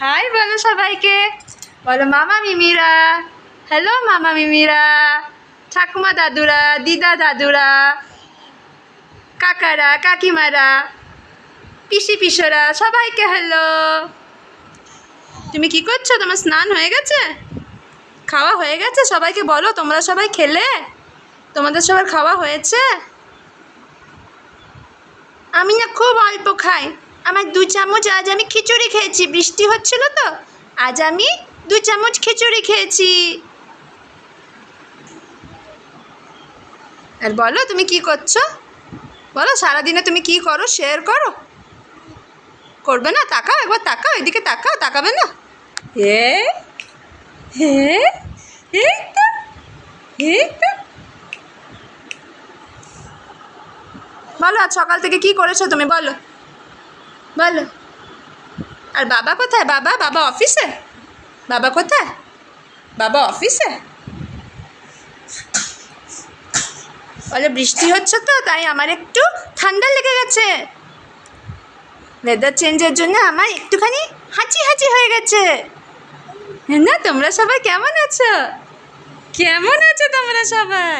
High বলো সবাইকে। বলো মামা মিমিরা। হ্যালো মামা মিমিরা। ঠাকুমা দাদুরা, দিদা দাদুরা, কাকারা, কাকিমারা, পিসি পিসোরা, সবাইকে হ্যালো তুমি কি করছ? তোমার স্নান হয়ে গেছে? খাওয়া হয়ে গেছে? সবাইকে বলো, তোমরা সবাই খেলে? তোমাদের সবার খাওয়া হয়েছে? আমি না খুব অল্প খাই। আমার দু চামচ আজ আমি খিচুড়ি খেয়েছি, বৃষ্টি হচ্ছিল তো। আজ আমি দু চামচ খিচুড়ি খেয়েছি। আর বলো, তুমি কি করছ? বলো, সারাদিনে তুমি কি করো? শেয়ার করো। করবে না? তাকাও, একবার তাকাও, এদিকে তাকাও, তাকাবে না? হে হে বলো, আজ সকাল থেকে কি করেছ তুমি? বলো। বলো। আর বাবা কোথায়? বাবা? বাবা অফিসে? বাবা কোথায়? বাবা অফিসে? বলে, বৃষ্টি হচ্ছে তো, তাই আমার একটু ঠান্ডা লেগে গেছে। ওয়েদার চেঞ্জের জন্য আমার একটুখানি হাঁচি হাঁচি হয়ে গেছে। না, তোমরা সবাই কেমন আছো? কেমন আছো তোমরা সবাই?